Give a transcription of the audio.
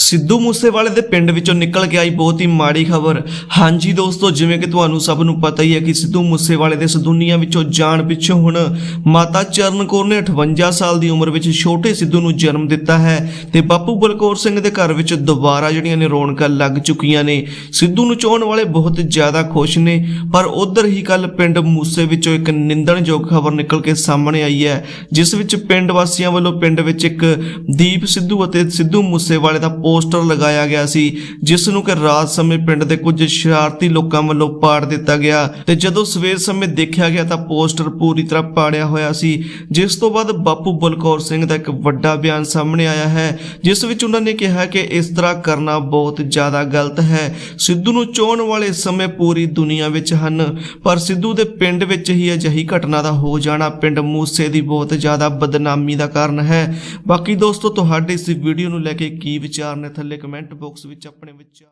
ਸਿੱਧੂ ਮੂਸੇਵਾਲੇ ਦੇ ਪਿੰਡ ਵਿੱਚੋਂ ਨਿਕਲ ਕੇ ਆਈ ਬਹੁਤ ਹੀ ਮਾੜੀ ਖਬਰ। ਹਾਂਜੀ ਦੋਸਤੋ, ਜਿਵੇਂ ਕਿ ਤੁਹਾਨੂੰ ਸਭ ਨੂੰ ਪਤਾ ਹੀ ਹੈ ਕਿ ਸਿੱਧੂ ਮੂਸੇਵਾਲੇ ਦੇ ਇਸ ਦੁਨੀਆ ਵਿੱਚੋਂ ਜਾਣ ਪਿੱਛੋਂ ਹੁਣ ਮਾਤਾ ਚਰਨ ਕੌਰ ਨੇ 58 ਸਾਲ ਦੀ ਉਮਰ ਵਿੱਚ ਛੋਟੇ ਸਿੱਧੂ ਨੂੰ ਜਨਮ ਦਿੱਤਾ ਹੈ ਤੇ ਬਾਪੂ ਬਲਕੌਰ ਸਿੰਘ ਦੇ ਘਰ ਵਿੱਚ ਦੁਬਾਰਾ ਜਿਹੜੀਆਂ ਨੇ ਰੌਣਕਾਂ ਲੱਗ ਚੁੱਕੀਆਂ ਨੇ। ਸਿੱਧੂ ਨੂੰ ਚਾਹਣ ਵਾਲੇ ਬਹੁਤ ਜ਼ਿਆਦਾ ਖੁਸ਼ ਨੇ, ਪਰ ਉਧਰ ਹੀ ਕੱਲ ਪਿੰਡ ਮੂਸੇ ਵਿੱਚੋਂ ਇੱਕ ਨਿੰਦਣਯੋਗ ਖਬਰ ਨਿਕਲ ਕੇ ਸਾਹਮਣੇ ਆਈ ਹੈ, ਜਿਸ ਵਿੱਚ ਪਿੰਡ ਵਾਸੀਆਂ ਵੱਲੋਂ ਪਿੰਡ ਵਿੱਚ ਇੱਕ ਦੀਪ ਸਿੱਧੂ ਅਤੇ ਸਿੱਧੂ ਮੂਸੇਵਾਲੇ ਦਾ ਪੋਸਟਰ ਲਗਾਇਆ ਗਿਆ ਸੀ, ਜਿਸ ਨੂੰ ਕਿ ਰਾਤ ਸਮੇਂ ਪਿੰਡ ਦੇ ਕੁਝ ਸ਼ਰਾਰਤੀ ਲੋਕਾਂ ਵੱਲੋਂ ਪਾੜ ਦਿੱਤਾ ਗਿਆ ਤੇ ਜਦੋਂ ਸਵੇਰ ਸਮੇਂ ਦੇਖਿਆ ਗਿਆ ਤਾਂ ਪੋਸਟਰ ਪੂਰੀ ਤਰ੍ਹਾਂ ਪਾੜਿਆ ਹੋਇਆ ਸੀ, ਜਿਸ ਤੋਂ ਬਾਅਦ ਬਾਪੂ ਬਲਕੌਰ ਸਿੰਘ ਦਾ ਇੱਕ ਵੱਡਾ ਬਿਆਨ ਸਾਹਮਣੇ ਆਇਆ ਹੈ, ਜਿਸ ਵਿੱਚ ਉਹਨਾਂ ਨੇ ਕਿਹਾ ਕਿ ਇਸ ਤਰ੍ਹਾਂ ਕਰਨਾ ਬਹੁਤ ਜ਼ਿਆਦਾ ਗਲਤ ਹੈ। ਸਿੱਧੂ ਨੂੰ ਚੋਣ ਵਾਲੇ ਸਮੇਂ ਪੂਰੀ ਦੁਨੀਆ ਵਿੱਚ ਹਨ, ਪਰ ਸਿੱਧੂ ਦੇ ਪਿੰਡ ਵਿੱਚ ਹੀ ਅਜਿਹੀ ਘਟਨਾ ਦਾ ਹੋ ਜਾਣਾ ਪਿੰਡ ਮੂਸੇ ਦੀ ਬਹੁਤ ਜ਼ਿਆਦਾ ਬਦਨਾਮੀ ਦਾ ਕਾਰਨ ਹੈ। ਬਾਕੀ ਦੋਸਤੋ, ਤੁਹਾਡੇ ਇਸ ਵੀਡੀਓ ਨੂੰ ਲੈ ਕੇ ਕੀ ਵਿਚਾਰ ਵਿਚਾਰ ਨੇ ਥੱਲੇ ਕਮੈਂਟ ਬਾਕਸ ਵਿੱਚ ਆਪਣੇ ਵਿਚਾਰ